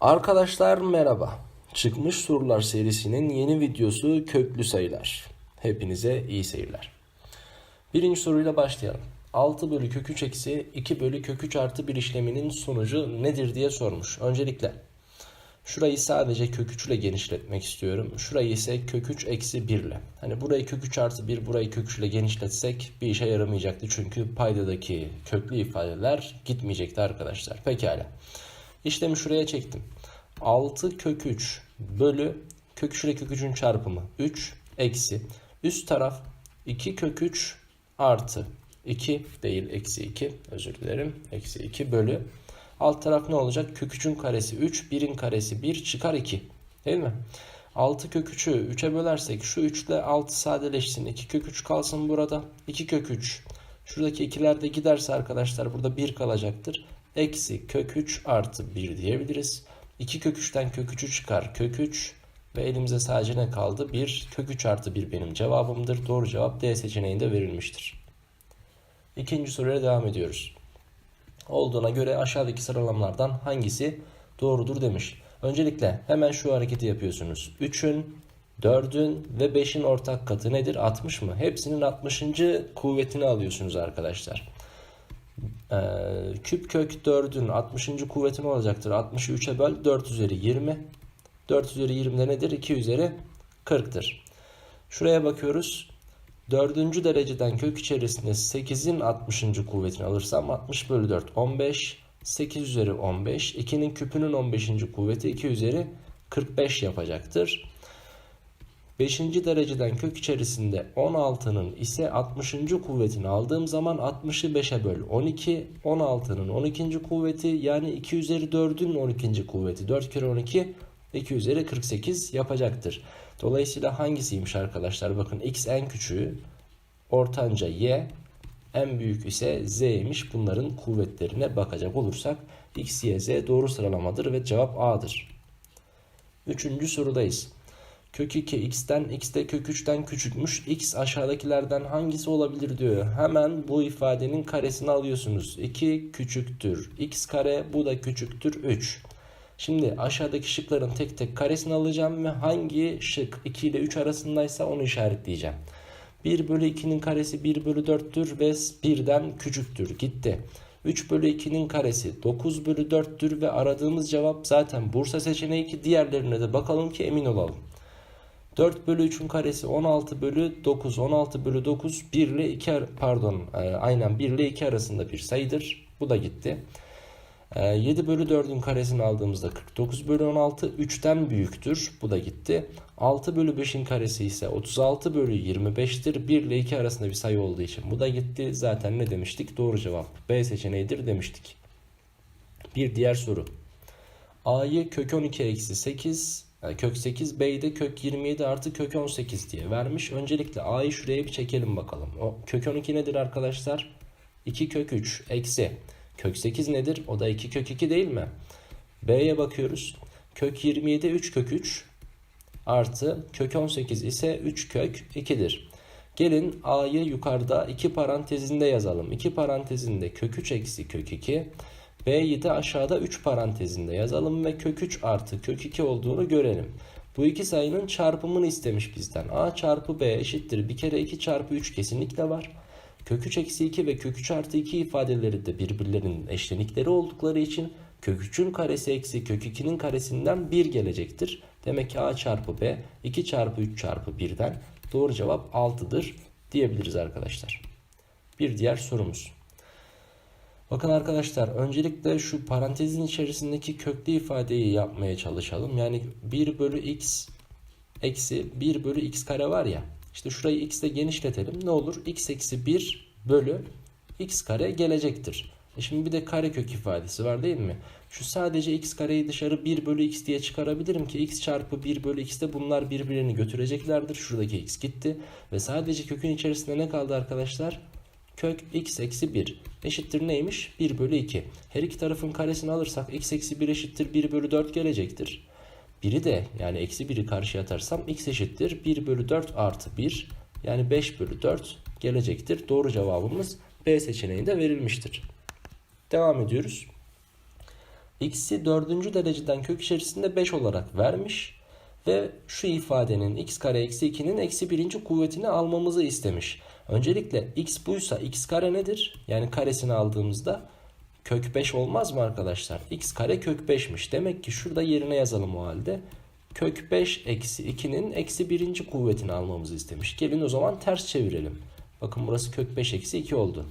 Arkadaşlar merhaba. Çıkmış sorular serisinin yeni videosu köklü sayılar. Hepinize iyi seyirler. Birinci soruyla başlayalım. 6 bölü kök 3 eksi 2 bölü kök 3 artı 1 işleminin sonucu nedir diye sormuş. Öncelikle şurayı sadece kök 3 ile genişletmek istiyorum. Şurayı ise kök 3 eksi 1 ile. Hani burayı kök 3 artı 1 burayı kök 3 ile genişletsek bir işe yaramayacaktı. Çünkü paydadaki köklü ifadeler gitmeyecekti arkadaşlar. Pekala. İşlemi şuraya çektim. 6 kök 3 bölü kök 3 ile kök 3'ün çarpımı 3 eksi. Üst taraf 2 kök 3 artı 2 değil eksi 2 özür dilerim. Eksi 2 bölü. Alt taraf ne olacak? Kök 3'ün karesi 3 1'in karesi 1 çıkar 2 değil mi? 6 kök 3'ü 3'e bölersek şu 3 ile 6 sadeleşsin. 2 kök 3 kalsın burada. 2 kök 3 şuradaki ikiler de giderse arkadaşlar burada 1 kalacaktır. Eksi kök 3 artı 1 diyebiliriz. 2 kök 3'ten kök 3'ü çıkar kök 3 ve elimize sadece ne kaldı? 1 kök 3 artı 1 benim cevabımdır. Doğru cevap D seçeneğinde verilmiştir. İkinci soruya devam ediyoruz. Olduğuna göre aşağıdaki sıralamalardan hangisi doğrudur demiş. Öncelikle hemen şu hareketi yapıyorsunuz. 3'ün, 4'ün ve 5'in ortak katı nedir? 60 mı? Hepsinin 60. kuvvetini alıyorsunuz arkadaşlar. Ee, küp kök 4'ün 60. kuvveti ne olacaktır? 60'ı 3'e böl 4 üzeri 20. 4 üzeri 20 de nedir? 2 üzeri 40'tır. Şuraya bakıyoruz. 4. dereceden kök içerisinde 8'in 60. kuvvetini alırsam 60 bölü 4 15. 8 üzeri 15. 2'nin küpünün 15. kuvveti 2 üzeri 45 yapacaktır. 5. dereceden kök içerisinde 16'nın ise 60. kuvvetini aldığım zaman 60'ı 5'e böl 12. 16'nın 12. kuvveti yani 2 üzeri 4'ün 12. kuvveti. 4 kere 12 2 üzeri 48 yapacaktır. Dolayısıyla hangisiymiş arkadaşlar? Bakın x en küçüğü, ortanca y, en büyük ise z'ymiş. Bunların kuvvetlerine bakacak olursak x, y, z doğru sıralamadır ve cevap a'dır. Üçüncü sorudayız. Kök 2 x'ten x de kök 3'ten küçükmüş. x aşağıdakilerden hangisi olabilir diyor. Hemen bu ifadenin karesini alıyorsunuz. 2 küçüktür x kare bu da küçüktür 3. Şimdi aşağıdaki şıkların tek tek karesini alacağım ve hangi şık 2 ile 3 arasındaysa onu işaretleyeceğim. 1 bölü 2'nin karesi 1 bölü 4'tür ve 1'den küçüktür. Gitti. 3 bölü 2'nin karesi 9 bölü 4'tür ve aradığımız cevap zaten Bursa seçeneği ki diğerlerine de bakalım ki emin olalım. 4 bölü 3'ün karesi 16 bölü 9. 16 bölü 9 1 ile 2 pardon e, aynen 1 ile 2 arasında bir sayıdır. Bu da gitti. 7 bölü 4'ün karesini aldığımızda 49 bölü 16 3'ten büyüktür. Bu da gitti. 6 bölü 5'in karesi ise 36 bölü 25'tir. 1 ile 2 arasında bir sayı olduğu için bu da gitti. Zaten ne demiştik? Doğru cevap B seçeneğidir demiştik. Bir diğer soru. A'yı kök 12 eksi 8 kök 8 B'yi de kök 27 artı kök 18 diye vermiş. Öncelikle A'yı şuraya bir çekelim bakalım. O kök 12 nedir arkadaşlar? 2 kök 3 eksi Kök 8 nedir? O da 2 kök 2 değil mi? B'ye bakıyoruz. Kök 27 3 kök 3 artı kök 18 ise 3 kök 2'dir. Gelin A'yı yukarıda 2 parantezinde yazalım. 2 parantezinde kök 3 eksi kök 2. B'yi de aşağıda 3 parantezinde yazalım ve kök 3 artı kök 2 olduğunu görelim. Bu iki sayının çarpımını istemiş bizden. A çarpı B eşittir. Bir kere 2 çarpı 3 kesinlikle var. Kök 3 eksi 2 ve kök 3 artı 2 ifadeleri de birbirlerinin eşlenikleri oldukları için kök 3'ün karesi eksi kök 2'nin karesinden 1 gelecektir. Demek ki a çarpı b 2 çarpı 3 çarpı 1'den doğru cevap 6'dır diyebiliriz arkadaşlar. Bir diğer sorumuz. Bakın arkadaşlar öncelikle şu parantezin içerisindeki köklü ifadeyi yapmaya çalışalım. Yani 1 bölü x eksi 1 bölü x kare var ya. İşte şurayı x ile genişletelim. Ne olur? x eksi 1 bölü x kare gelecektir. E şimdi bir de kare kök ifadesi var değil mi? Şu sadece x kareyi dışarı 1 bölü x diye çıkarabilirim ki x çarpı 1 bölü x'te bunlar birbirlerini götüreceklerdir. Şuradaki x gitti. Ve sadece kökün içerisinde ne kaldı arkadaşlar? Kök x eksi 1 eşittir neymiş? 1 bölü 2. Her iki tarafın karesini alırsak x eksi 1 eşittir 1 bölü 4 gelecektir. Biri de yani eksi 1'i karşıya atarsam x eşittir 1 bölü 4 artı 1 yani 5 bölü 4 gelecektir. Doğru cevabımız B seçeneğinde verilmiştir. Devam ediyoruz. x'i dördüncü dereceden kök içerisinde 5 olarak vermiş ve şu ifadenin x kare eksi 2'nin eksi birinci kuvvetini almamızı istemiş. Öncelikle x buysa x kare nedir? Yani karesini aldığımızda kök 5 olmaz mı arkadaşlar? x kare kök 5'miş. Demek ki şurada yerine yazalım o halde. Kök 5 eksi 2'nin eksi birinci kuvvetini almamızı istemiş. Gelin o zaman ters çevirelim. Bakın burası kök 5 eksi 2 oldu.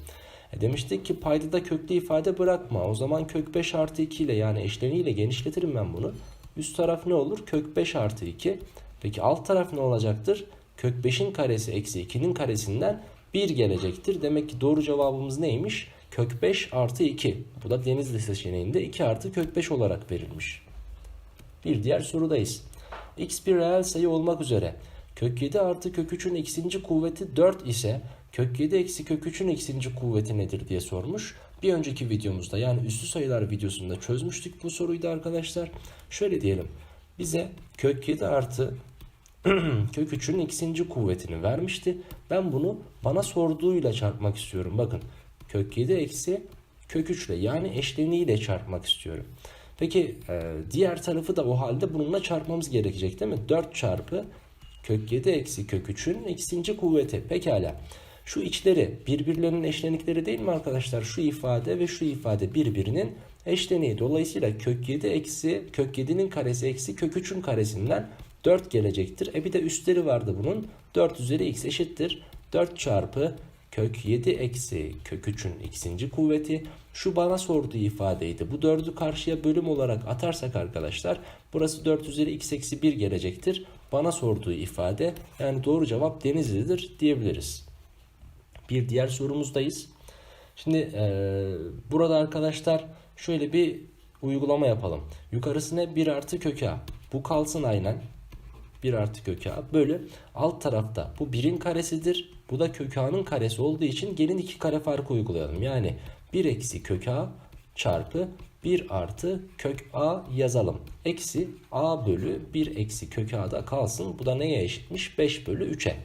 E demiştik ki paydada köklü ifade bırakma. O zaman kök 5 artı 2 ile yani eşleniyle genişletirim ben bunu. Üst taraf ne olur? Kök 5 artı 2. Peki alt taraf ne olacaktır? Kök 5'in karesi eksi 2'nin karesinden 1 gelecektir. Demek ki doğru cevabımız neymiş? Kök 5 artı 2. Bu da Denizli seçeneğinde 2 artı kök 5 olarak verilmiş. Bir diğer sorudayız. x bir reel sayı olmak üzere kök 7 artı kök 3'ün x'inci kuvveti 4 ise kök 7 eksi kök 3'ün x'inci kuvveti nedir diye sormuş. Bir önceki videomuzda yani üstü sayılar videosunda çözmüştük bu soruyu da arkadaşlar. Şöyle diyelim. Bize kök 7 artı kök 3'ün x'inci kuvvetini vermişti. Ben bunu bana sorduğuyla çarpmak istiyorum. Bakın kök 7 eksi kök 3 ile yani eşleniğiyle çarpmak istiyorum. Peki e, diğer tarafı da o halde bununla çarpmamız gerekecek değil mi? 4 çarpı kök 7 eksi kök 3'ün x'inci kuvveti. Pekala. Şu içleri birbirlerinin eşlenikleri değil mi arkadaşlar? Şu ifade ve şu ifade birbirinin eşleniği. Dolayısıyla kök 7 eksi kök 7'nin karesi eksi kök 3'ün karesinden 4 gelecektir. E bir de üstleri vardı bunun. 4 üzeri x eşittir. 4 çarpı kök 7 eksi kök 3'ün x'inci kuvveti. Şu bana sorduğu ifadeydi. Bu 4'ü karşıya bölüm olarak atarsak arkadaşlar burası 4 üzeri x eksi 1 gelecektir. Bana sorduğu ifade yani doğru cevap Denizli'dir diyebiliriz. Bir diğer sorumuzdayız. Şimdi e, burada arkadaşlar şöyle bir uygulama yapalım. Yukarısına 1 artı kök a. Bu kalsın aynen. 1 artı kök a bölü alt tarafta bu 1'in karesidir. Bu da kök a'nın karesi olduğu için gelin iki kare farkı uygulayalım. Yani 1 eksi kök a çarpı 1 artı kök a yazalım. Eksi a bölü 1 eksi kök a da kalsın. Bu da neye eşitmiş? 5 bölü 3'e.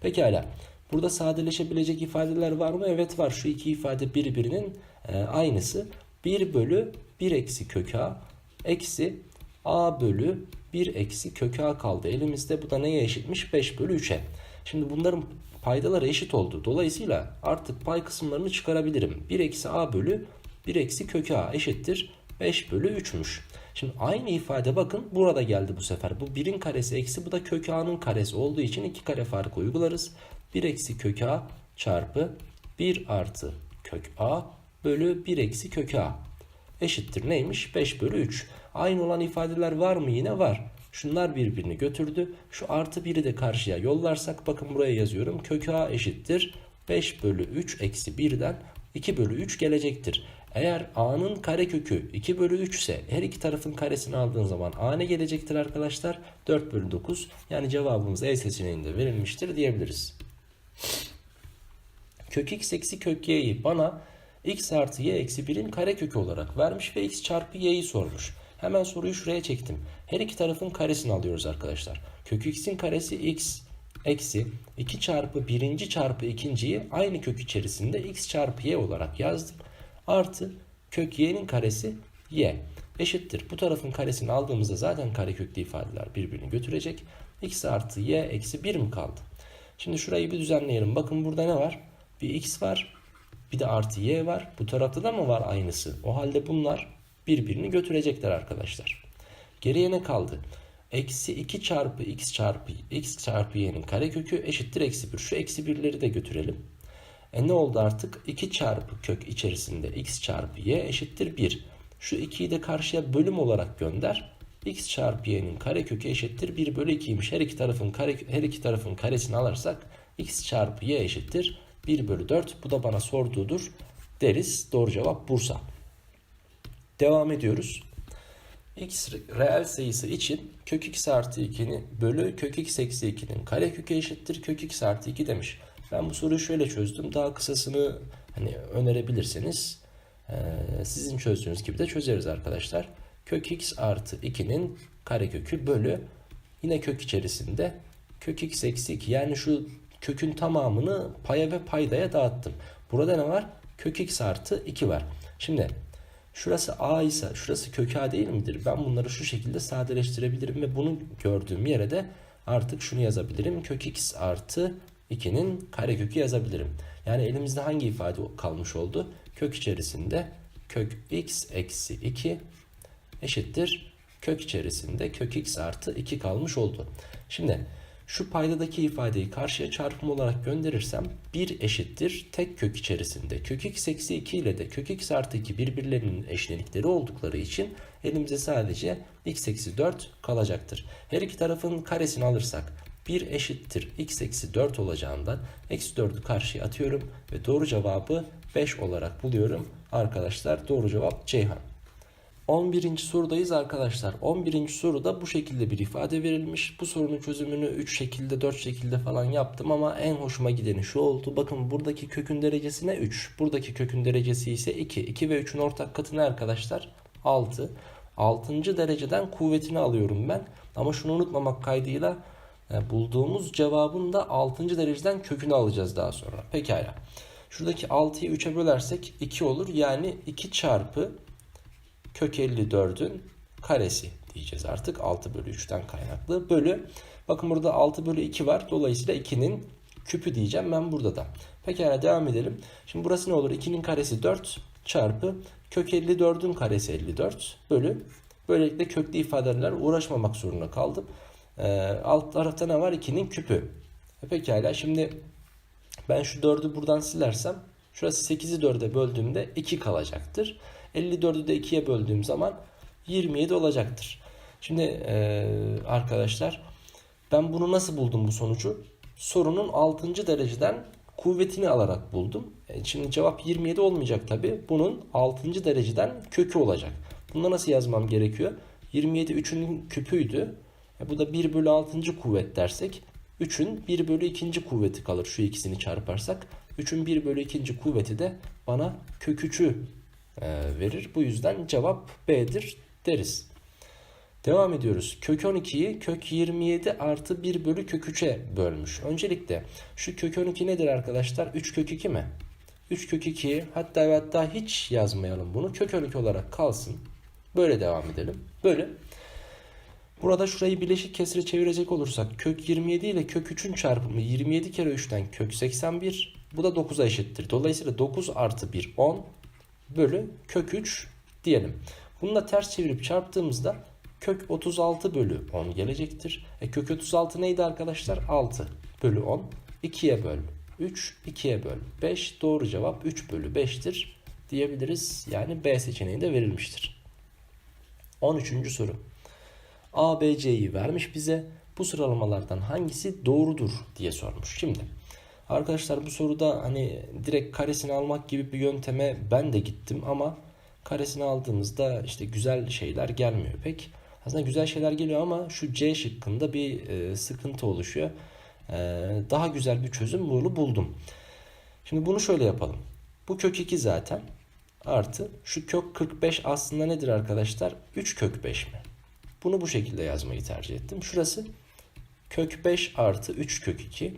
Pekala. Burada sadeleşebilecek ifadeler var mı? Evet var. Şu iki ifade birbirinin e, aynısı. 1 bölü 1 eksi kök a eksi a bölü 1 eksi kök a kaldı elimizde. Bu da neye eşitmiş? 5 bölü 3'e. Şimdi bunların paydaları eşit oldu. Dolayısıyla artık pay kısımlarını çıkarabilirim. 1 eksi a bölü 1 eksi kök a eşittir. 5 bölü 3'müş. Şimdi aynı ifade bakın burada geldi bu sefer. Bu 1'in karesi eksi bu da kök a'nın karesi olduğu için iki kare farkı uygularız. 1 eksi kök a çarpı 1 artı kök a bölü 1 eksi kök a eşittir neymiş? 5 bölü 3. Aynı olan ifadeler var mı? Yine var. Şunlar birbirini götürdü. Şu artı 1'i de karşıya yollarsak bakın buraya yazıyorum. Kök a eşittir. 5 bölü 3 eksi 1'den 2 bölü 3 gelecektir. Eğer a'nın karekökü 2 bölü 3 ise her iki tarafın karesini aldığın zaman a ne gelecektir arkadaşlar? 4 bölü 9. Yani cevabımız E seçeneğinde verilmiştir diyebiliriz. Kök x eksi kök y'yi bana x artı y eksi 1'in karekökü olarak vermiş ve x çarpı y'yi sormuş. Hemen soruyu şuraya çektim. Her iki tarafın karesini alıyoruz arkadaşlar. Kök x'in karesi x eksi 2 çarpı birinci çarpı ikinciyi aynı kök içerisinde x çarpı y olarak yazdım. Artı kök y'nin karesi y eşittir. Bu tarafın karesini aldığımızda zaten kareköklü ifadeler birbirini götürecek. x artı y eksi 1 mi kaldı? Şimdi şurayı bir düzenleyelim. Bakın burada ne var? Bir x var. Bir de artı y var. Bu tarafta da mı var aynısı? O halde bunlar birbirini götürecekler arkadaşlar. Geriye ne kaldı? Eksi 2 çarpı x çarpı x çarpı y'nin karekökü eşittir eksi 1. Şu eksi 1'leri de götürelim. E ne oldu artık? 2 çarpı kök içerisinde x çarpı y eşittir 1. Şu 2'yi de karşıya bölüm olarak gönder. x çarpı y'nin karekökü eşittir 1 bölü 2'ymiş. Her iki tarafın kare, her iki tarafın karesini alırsak x çarpı y eşittir 1 bölü 4. Bu da bana sorduğudur deriz. Doğru cevap Bursa. Devam ediyoruz. x reel sayısı için kök x artı 2'ni bölü kök x eksi 2'nin karekökü eşittir kök x artı 2 demiş. Ben bu soruyu şöyle çözdüm. Daha kısasını hani önerebilirseniz e, sizin çözdüğünüz gibi de çözeriz arkadaşlar. Kök x artı 2'nin karekökü bölü yine kök içerisinde kök x eksi 2 yani şu kökün tamamını paya ve paydaya dağıttım. Burada ne var? Kök x artı 2 var. Şimdi Şurası a ise şurası kök a değil midir? Ben bunları şu şekilde sadeleştirebilirim ve bunu gördüğüm yere de artık şunu yazabilirim. Kök x artı 2'nin karekökü yazabilirim. Yani elimizde hangi ifade kalmış oldu? Kök içerisinde kök x eksi 2 eşittir. Kök içerisinde kök x artı 2 kalmış oldu. Şimdi şu paydadaki ifadeyi karşıya çarpım olarak gönderirsem 1 eşittir tek kök içerisinde kök x eksi 2 ile de kök x artı 2 birbirlerinin eşlenikleri oldukları için elimize sadece x eksi 4 kalacaktır. Her iki tarafın karesini alırsak 1 eşittir x eksi 4 olacağından eksi 4'ü karşıya atıyorum ve doğru cevabı 5 olarak buluyorum. Arkadaşlar doğru cevap Ceyhan. 11. sorudayız arkadaşlar. 11. soruda bu şekilde bir ifade verilmiş. Bu sorunun çözümünü 3 şekilde 4 şekilde falan yaptım ama en hoşuma gideni şu oldu. Bakın buradaki kökün derecesi ne 3. Buradaki kökün derecesi ise 2. 2 ve 3'ün ortak katı ne arkadaşlar? 6. 6. dereceden kuvvetini alıyorum ben. Ama şunu unutmamak kaydıyla yani bulduğumuz cevabın da 6. dereceden kökünü alacağız daha sonra. Pekala. Şuradaki 6'yı 3'e bölersek 2 olur. Yani 2 çarpı kök 54'ün karesi diyeceğiz artık 6 bölü 3'ten kaynaklı. Bölü bakın burada 6 bölü 2 var. Dolayısıyla 2'nin küpü diyeceğim ben burada da. Pekala devam edelim. Şimdi burası ne olur? 2'nin karesi 4 çarpı kök 54'ün karesi 54 bölü böylelikle köklü ifadelerle uğraşmamak zorunda kaldım. Ee, alt tarafta ne var? 2'nin küpü. E pekala şimdi ben şu 4'ü buradan silersem şurası 8'i 4'e böldüğümde 2 kalacaktır. 54'ü de 2'ye böldüğüm zaman 27 olacaktır. Şimdi e, arkadaşlar ben bunu nasıl buldum bu sonucu? Sorunun 6. dereceden kuvvetini alarak buldum. E, şimdi cevap 27 olmayacak tabi. Bunun 6. dereceden kökü olacak. Bunu nasıl yazmam gerekiyor? 27 3'ün küpüydü. E, bu da 1 bölü 6. kuvvet dersek 3'ün 1 bölü 2. kuvveti kalır şu ikisini çarparsak. 3'ün 1 bölü 2. kuvveti de bana kök 3'ü e, verir. Bu yüzden cevap B'dir deriz. Devam ediyoruz. Kök 12'yi kök 27 artı 1 bölü kök 3'e bölmüş. Öncelikle şu kök 12 nedir arkadaşlar? 3 kök 2 mi? 3 kök 2'yi hatta ve hatta hiç yazmayalım bunu. Kök 12 olarak kalsın. Böyle devam edelim. Böyle. Burada şurayı bileşik kesire çevirecek olursak kök 27 ile kök 3'ün çarpımı 27 kere 3'ten kök 81. Bu da 9'a eşittir. Dolayısıyla 9 artı 1 10 bölü kök 3 diyelim. Bunu da ters çevirip çarptığımızda kök 36 bölü 10 gelecektir. E kök 36 neydi arkadaşlar? 6 bölü 10. 2'ye böl 3, 2'ye böl 5. Doğru cevap 3 bölü 5'tir diyebiliriz. Yani B seçeneği de verilmiştir. 13. soru. A, B, C'yi vermiş bize. Bu sıralamalardan hangisi doğrudur diye sormuş. Şimdi arkadaşlar bu soruda hani direkt karesini almak gibi bir yönteme ben de gittim ama karesini aldığımızda işte güzel şeyler gelmiyor pek. Aslında güzel şeyler geliyor ama şu C şıkkında bir e, sıkıntı oluşuyor. E, daha güzel bir çözüm yolu buldum. Şimdi bunu şöyle yapalım. Bu kök 2 zaten. Artı şu kök 45 aslında nedir arkadaşlar? 3 kök 5 mi? Bunu bu şekilde yazmayı tercih ettim. Şurası kök 5 artı 3 kök 2.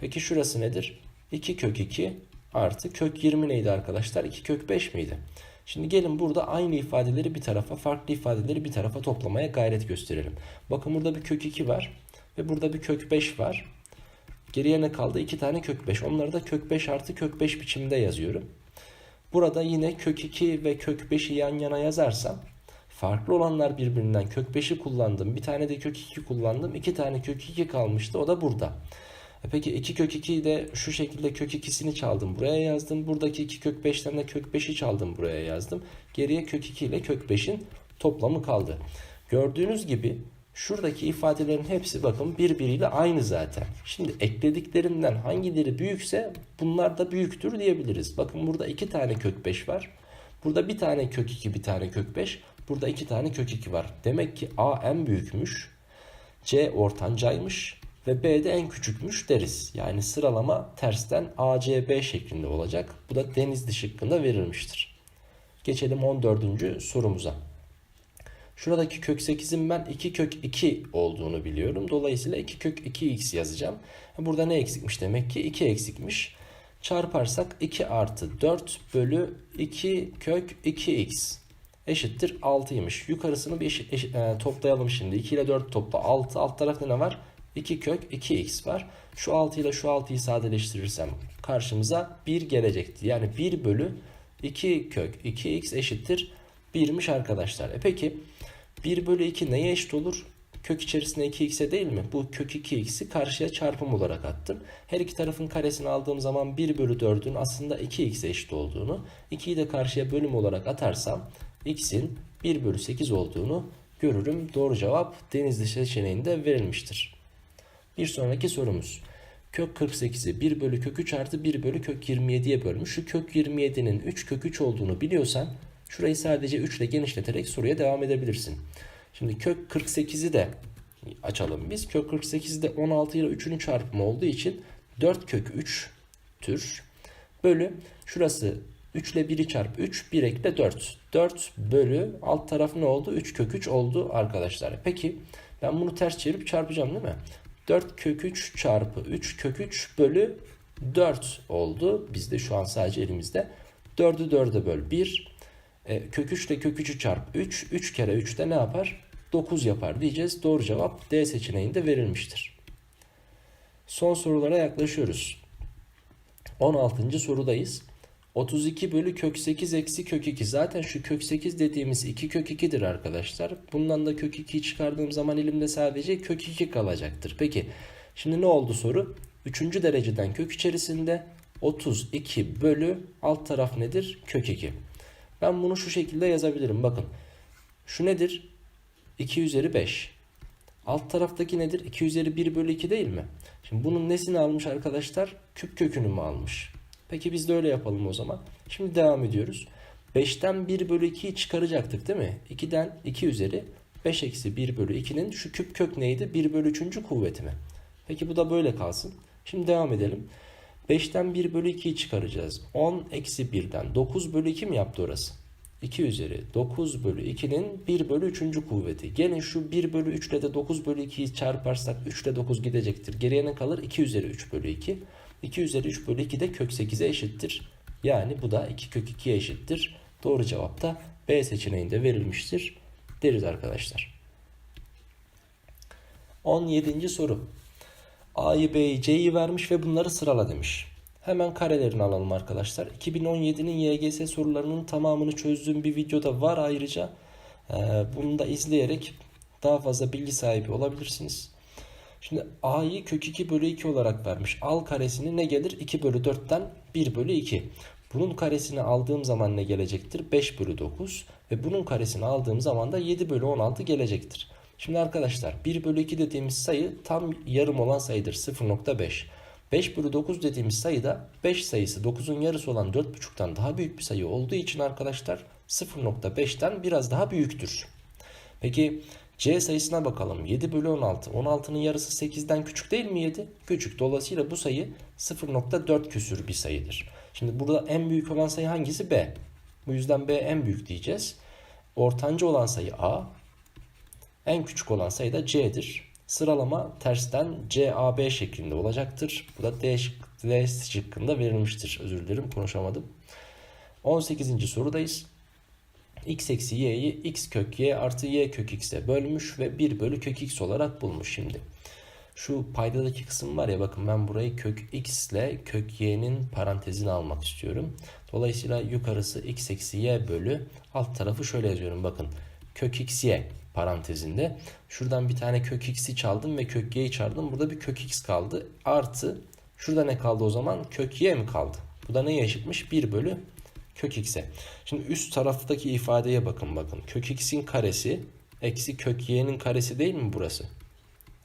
Peki şurası nedir? 2 kök 2 artı kök 20 neydi arkadaşlar? 2 kök 5 miydi? Şimdi gelin burada aynı ifadeleri bir tarafa, farklı ifadeleri bir tarafa toplamaya gayret gösterelim. Bakın burada bir kök 2 var ve burada bir kök 5 var. Geriye ne kaldı? 2 tane kök 5. Onları da kök 5 artı kök 5 biçiminde yazıyorum. Burada yine kök 2 ve kök 5'i yan yana yazarsam farklı olanlar birbirinden kök 5'i kullandım. Bir tane de kök 2 kullandım. 2 tane kök 2 kalmıştı. O da burada. E peki 2 kök 2'yi de şu şekilde kök 2'sini çaldım. Buraya yazdım. Buradaki 2 kök 5'ten de kök 5'i çaldım. Buraya yazdım. Geriye kök 2 ile kök 5'in toplamı kaldı. Gördüğünüz gibi şuradaki ifadelerin hepsi bakın birbiriyle aynı zaten. Şimdi eklediklerinden hangileri büyükse bunlar da büyüktür diyebiliriz. Bakın burada 2 tane kök 5 var. Burada bir tane kök 2 bir tane kök 5. Burada 2 tane kök 2 var. Demek ki A en büyükmüş. C ortancaymış ve B de en küçükmüş deriz. Yani sıralama tersten A, C, B şeklinde olacak. Bu da denizli şıkkında verilmiştir. Geçelim 14. sorumuza. Şuradaki kök 8'in ben 2 kök 2 olduğunu biliyorum. Dolayısıyla 2 kök 2x yazacağım. Burada ne eksikmiş demek ki? 2 eksikmiş. Çarparsak 2 artı 4 bölü 2 kök 2x eşittir 6'ymış. Yukarısını bir eşit, eşit- e, toplayalım şimdi. 2 ile 4 topla 6. Alt tarafta ne var? 2 kök 2x var. Şu 6 ile şu 6'yı sadeleştirirsem karşımıza 1 gelecekti. Yani 1 bölü 2 kök 2x eşittir 1'miş arkadaşlar. E peki 1 bölü 2 neye eşit olur? Kök içerisinde 2x'e değil mi? Bu kök 2x'i karşıya çarpım olarak attım. Her iki tarafın karesini aldığım zaman 1 bölü 4'ün aslında 2x'e eşit olduğunu, 2'yi de karşıya bölüm olarak atarsam x'in 1 bölü 8 olduğunu görürüm. Doğru cevap denizli seçeneğinde verilmiştir. Bir sonraki sorumuz. Kök 48'i 1 bölü kök 3 artı 1 bölü kök 27'ye bölmüş. Şu kök 27'nin 3 kök 3 olduğunu biliyorsan şurayı sadece 3 ile genişleterek soruya devam edebilirsin. Şimdi kök 48'i de açalım biz. Kök 48 de 16 ile 3'ünün çarpımı olduğu için 4 kök 3 tür bölü şurası 3 ile 1'i çarp 3 1 ekle 4. 4 bölü alt taraf ne oldu? 3 kök 3 oldu arkadaşlar. Peki ben bunu ters çevirip çarpacağım değil mi? 4 kök 3 çarpı 3 kök 3 bölü 4 oldu. Bizde şu an sadece elimizde. 4'ü 4'e böl 1. E, kök 3 ile kök 3'ü çarp 3. 3 kere 3 de ne yapar? 9 yapar diyeceğiz. Doğru cevap D seçeneğinde verilmiştir. Son sorulara yaklaşıyoruz. 16. sorudayız. 32 bölü kök 8 eksi kök 2. Zaten şu kök 8 dediğimiz 2 kök 2'dir arkadaşlar. Bundan da kök 2'yi çıkardığım zaman elimde sadece kök 2 kalacaktır. Peki şimdi ne oldu soru? 3. dereceden kök içerisinde 32 bölü alt taraf nedir? Kök 2. Ben bunu şu şekilde yazabilirim. Bakın şu nedir? 2 üzeri 5. Alt taraftaki nedir? 2 üzeri 1 bölü 2 değil mi? Şimdi bunun nesini almış arkadaşlar? Küp kökünü mü almış? Peki biz de öyle yapalım o zaman. Şimdi devam ediyoruz. 5'ten 1 bölü 2'yi çıkaracaktık değil mi? 2'den 2 üzeri 5 eksi 1 bölü 2'nin şu küp kök neydi? 1 bölü 3. kuvveti mi? Peki bu da böyle kalsın. Şimdi devam edelim. 5'ten 1 bölü 2'yi çıkaracağız. 10 eksi 1'den 9 bölü 2 mi yaptı orası? 2 üzeri 9 bölü 2'nin 1 bölü 3. kuvveti. Gelin şu 1 bölü 3 ile de 9 bölü 2'yi çarparsak 3 ile 9 gidecektir. Geriye ne kalır? 2 üzeri 3 bölü 2. 2 üzeri 3 bölü 2 de kök 8'e eşittir. Yani bu da 2 kök 2'ye eşittir. Doğru cevap da B seçeneğinde verilmiştir deriz arkadaşlar. 17. soru. A'yı B'yi C'yi vermiş ve bunları sırala demiş. Hemen karelerini alalım arkadaşlar. 2017'nin YGS sorularının tamamını çözdüğüm bir videoda var ayrıca. Ee, bunu da izleyerek daha fazla bilgi sahibi olabilirsiniz. Şimdi A'yı kök 2 bölü 2 olarak vermiş. Al karesini ne gelir? 2 bölü 4'ten 1 bölü 2. Bunun karesini aldığım zaman ne gelecektir? 5 bölü 9. Ve bunun karesini aldığım zaman da 7 bölü 16 gelecektir. Şimdi arkadaşlar 1 bölü 2 dediğimiz sayı tam yarım olan sayıdır 0.5. 5 bölü 9 dediğimiz sayı da 5 sayısı 9'un yarısı olan 4.5'tan daha büyük bir sayı olduğu için arkadaşlar 0.5'ten biraz daha büyüktür. Peki C sayısına bakalım. 7 bölü 16. 16'nın yarısı 8'den küçük değil mi 7? Küçük. Dolayısıyla bu sayı 0.4 küsür bir sayıdır. Şimdi burada en büyük olan sayı hangisi? B. Bu yüzden B en büyük diyeceğiz. Ortanca olan sayı A. En küçük olan sayı da C'dir. Sıralama tersten C, A, B şeklinde olacaktır. Bu da D, şık, şıkkında verilmiştir. Özür dilerim konuşamadım. 18. sorudayız x eksi y'yi x kök y artı y kök x'e bölmüş ve 1 bölü kök x olarak bulmuş şimdi. Şu paydadaki kısım var ya bakın ben burayı kök x ile kök y'nin parantezini almak istiyorum. Dolayısıyla yukarısı x eksi y bölü alt tarafı şöyle yazıyorum bakın. Kök x y parantezinde. Şuradan bir tane kök x'i çaldım ve kök y'yi çaldım. Burada bir kök x kaldı. Artı şurada ne kaldı o zaman? Kök y mi kaldı? Bu da neye eşitmiş? 1 bölü kök x'e. Şimdi üst taraftaki ifadeye bakın bakın. Kök x'in karesi eksi kök y'nin karesi değil mi burası?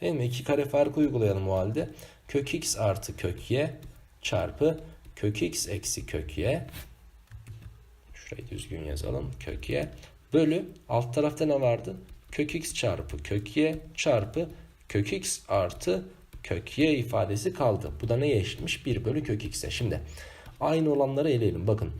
Değil mi? İki kare farkı uygulayalım o halde. Kök x artı kök y çarpı kök x eksi kök y. Şurayı düzgün yazalım. Kök y bölü alt tarafta ne vardı? Kök x çarpı kök y çarpı kök x artı kök y ifadesi kaldı. Bu da neye eşitmiş? 1 bölü kök x'e. Şimdi aynı olanları eleyelim. Bakın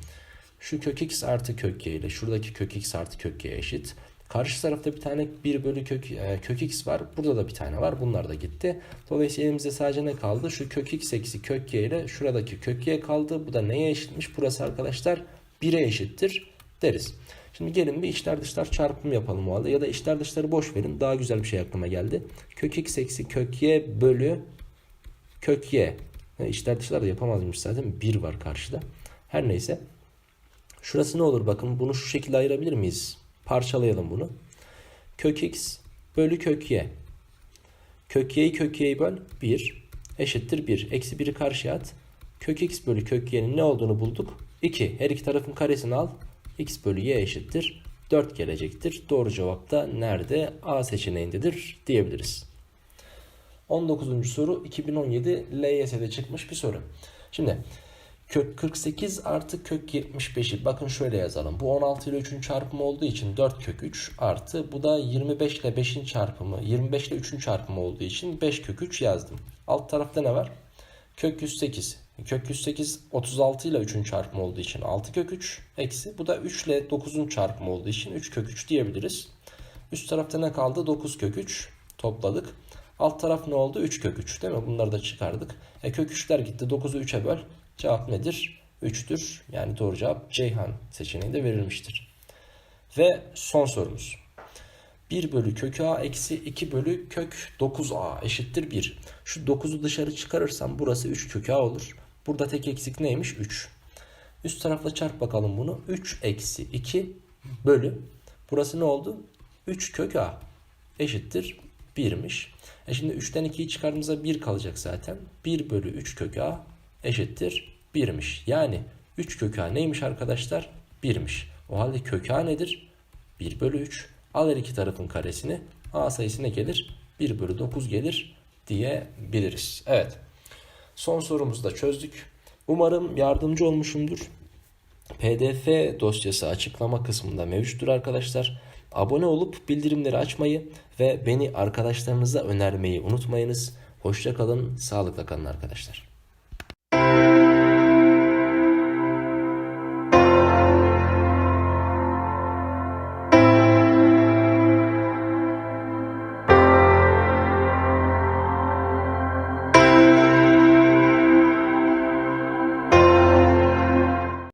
şu kök x artı kök y ile şuradaki kök x artı kök y eşit. Karşı tarafta bir tane 1 bölü kök, e, kök x var. Burada da bir tane var. Bunlar da gitti. Dolayısıyla elimizde sadece ne kaldı? Şu kök x eksi kök y ile şuradaki kök y kaldı. Bu da neye eşitmiş? Burası arkadaşlar 1'e eşittir deriz. Şimdi gelin bir içler dışlar çarpımı yapalım o halde. Ya da içler dışları boş verin. Daha güzel bir şey aklıma geldi. Kök x eksi kök y bölü kök y. Yani içler dışlar da yapamazmış zaten. 1 var karşıda. Her neyse. Şurası ne olur bakın. Bunu şu şekilde ayırabilir miyiz? Parçalayalım bunu. Kök x bölü kök y. Kök y'yi kök y'yi böl 1 eşittir 1. Eksi 1'i karşıya at. Kök x bölü kök y'nin ne olduğunu bulduk. 2. Her iki tarafın karesini al. x bölü y eşittir 4 gelecektir. Doğru cevap da nerede? A seçeneğindedir diyebiliriz. 19. soru 2017 LYS'de çıkmış bir soru. Şimdi kök 48 artı kök 75'i bakın şöyle yazalım. Bu 16 ile 3'ün çarpımı olduğu için 4 kök 3 artı bu da 25 ile 5'in çarpımı 25 ile 3'ün çarpımı olduğu için 5 kök 3 yazdım. Alt tarafta ne var? Kök 108. Kök 108 36 ile 3'ün çarpımı olduğu için 6 kök 3 eksi. Bu da 3 ile 9'un çarpımı olduğu için 3 kök 3 diyebiliriz. Üst tarafta ne kaldı? 9 kök 3 topladık. Alt taraf ne oldu? 3 kök 3 değil mi? Bunları da çıkardık. E kök 3'ler gitti. 9'u 3'e böl. Cevap nedir? 3'tür. Yani doğru cevap Ceyhan seçeneğinde verilmiştir. Ve son sorumuz. 1 bölü kök a eksi 2 bölü kök 9a eşittir 1. Şu 9'u dışarı çıkarırsam burası 3 kök a olur. Burada tek eksik neymiş? 3. Üst tarafla çarp bakalım bunu. 3 eksi 2 bölü. Burası ne oldu? 3 kök a eşittir 1'miş. E şimdi 3'ten 2'yi çıkardığımızda 1 kalacak zaten. 1 bölü 3 kök a eşittir 1'miş. Yani 3 kök a neymiş arkadaşlar? 1'miş. O halde kök a nedir? 1 bölü 3. Al her iki tarafın karesini. A sayısı ne gelir? 1 bölü 9 gelir diyebiliriz. Evet. Son sorumuzu da çözdük. Umarım yardımcı olmuşumdur. PDF dosyası açıklama kısmında mevcuttur arkadaşlar. Abone olup bildirimleri açmayı ve beni arkadaşlarınıza önermeyi unutmayınız. Hoşça kalın, sağlıkla kalın arkadaşlar.